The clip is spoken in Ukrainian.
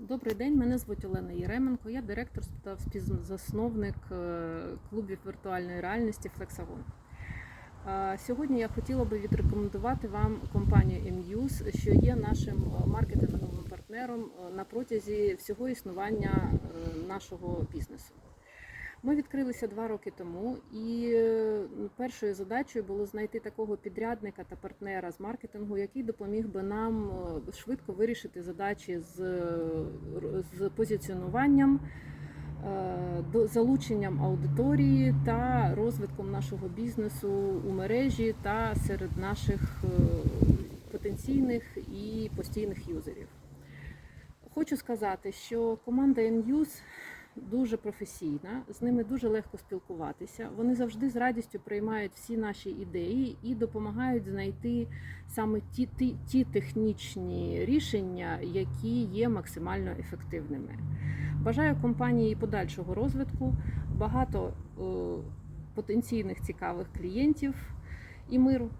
Добрий день, мене звуть Олена Єременко. Я директор та співзасновник е, клубів віртуальної реальності Flexagon. Е, Сьогодні я хотіла би відрекомендувати вам компанію MUSE, що є нашим маркетинговим партнером е, на протязі всього існування нашого бізнесу. Ми відкрилися два роки тому, і першою задачею було знайти такого підрядника та партнера з маркетингу, який допоміг би нам е, швидко вирішити задачі з, е, з позиціонуванням, е, залученням аудиторії та розвитком нашого бізнесу у мережі та серед наших потенційних і постійних юзерів. Хочу сказати, що команда NUS дуже професійна, з ними дуже легко спілкуватися. Вони завжди з радістю приймають всі наші ідеї і допомагають знайти саме ті, ті, ті технічні рішення, які є максимально ефективними. Бажаю компанії подальшого розвитку, багато е, потенційних цікавих клієнтів і миру.